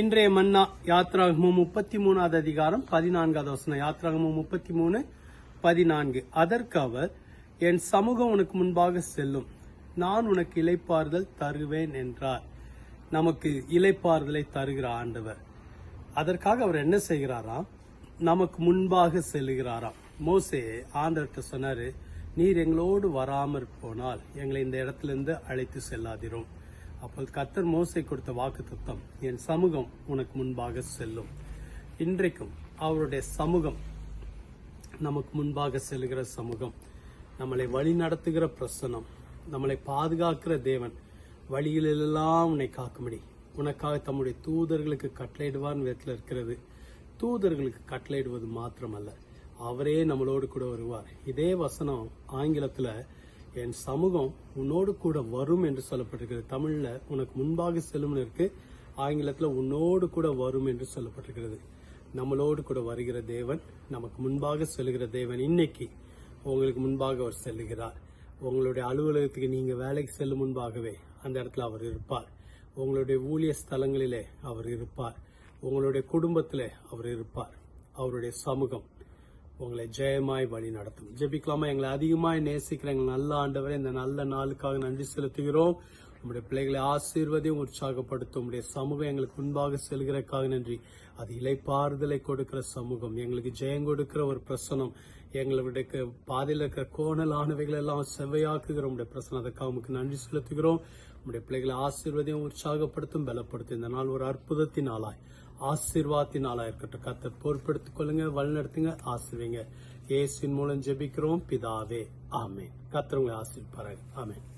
இன்றைய மன்னா யாத்ராகமும் முப்பத்தி மூணாவது அதிகாரம் பதினான்காவது வசனம். யாத்ராகமும் முப்பத்தி மூணு பதினான்கு. அதற்கு அவர் என் சமூகம் உனக்கு முன்பாக செல்லும். நான் உனக்கு இலைப்பாறுதல் தருவேன் என்றார். நமக்கு இலைப்பாறுதலை தருகிற ஆண்டவர். அதற்காக அவர் என்ன செய்கிறாராம் நமக்கு முன்பாக செல்லுகிறாராம் மோசே ஆண்டவர்கிட்ட சொன்னாரு நீர் எங்களோடு வராமற் போனால் எங்களை இந்த இடத்துல இருந்து அழைத்து செல்லாதிரும். அப்போது கர்த்தர் மோசை கொடுத்த வாக்கு தத்தம் என் சமூகம் உனக்கு முன்பாக செல்லும். இன்றைக்கும் அவருடைய சமூகம் நமக்கு முன்பாக செல்கிற சமூகம். நம்மளை வழி நடத்துகிற பிரசனம் நம்மளை பாதுகாக்கிற தேவன் வழியிலெல்லாம் உன்னை காக்கும்படி. உனக்காக தம்முடைய தூதர்களுக்கு கட்டளையிடுவான் விதத்தில் இருக்கிறது. தூதர்களுக்கு கட்டளையிடுவது மாத்திரமல்ல. அவரே நம்மளோடு கூட வருவார். இதே வசனம் ஆங்கிலத்தில் என் சமூகம் உன்னோடு கூட வரும் என்று சொல்லப்பட்டிருக்கிறது. தமிழ்ல உனக்கு முன்பாக செல்லும்னு இருக்கு. ஆங்கிலத்துல உன்னோடு கூட வரும் என்று சொல்லப்பட்டிருக்கிறது. நம்மளோடு கூட வருகிற தேவன் நமக்கு முன்பாக செல்லுகிற தேவன் இன்னைக்கு உங்களுக்கு முன்பாக அவர் செல்லுகிறார். உங்களுடைய அலுவலகத்துக்கு நீங்க வேலைக்கு செல்லும் முன்பாகவே அந்த இடத்துல அவர் இருப்பார். உங்களுடைய ஊழிய ஸ்தலங்களிலே அவர் இருப்பார். உங்களுடைய குடும்பத்தில் அவர் இருப்பார். அவருடைய சமூகம் உங்களை ஜெயமாய் வழி நடத்தும். ஜெபிக்கலாமா? எங்களை அதிகமாய் நேசிக்கிற எங்கள் நல்ல ஆண்டவரை இந்த நல்ல நாளுக்காக நன்றி செலுத்துகிறோம். உங்களுடைய பிள்ளைகளை ஆசீர்வதையும் உற்சாகப்படுத்தும். உங்களுடைய சமூகம் எங்களுக்கு முன்பாக செல்கிறக்காக நன்றி. அது இலைப்பாறுதலை கொடுக்கிற சமூகம். எங்களுக்கு ஜெயம் கொடுக்கிற ஒரு பிரசனம். எங்களுடைய பாதையில் இருக்கிற கோணலானவைகள் எல்லாம் செவ்வையாக்குகிற உங்களுடைய பிரசனம். அதுக்காக உங்களுக்கு நன்றி செலுத்துகிறோம். உங்களுடைய பிள்ளைகளை ஆசீர்வதையும் உற்சாகப்படுத்தும் பலப்படுத்தும். இந்த நாள் ஒரு அற்புதத்தின் நாளாய். ஆசீர்வாதத்தின் நாளாக இருக்கட்டும் கத்தர் பொறுப்படுத்திக் கொள்ளுங்க வழிநடத்துங்க ஆசிர்வீங்க. இயேசுவின் மூலம் ஜெபிக்கிறோம். பிதாவே ஆமென். கத்தர் உங்களை ஆசீர்வாரு ஆமென்.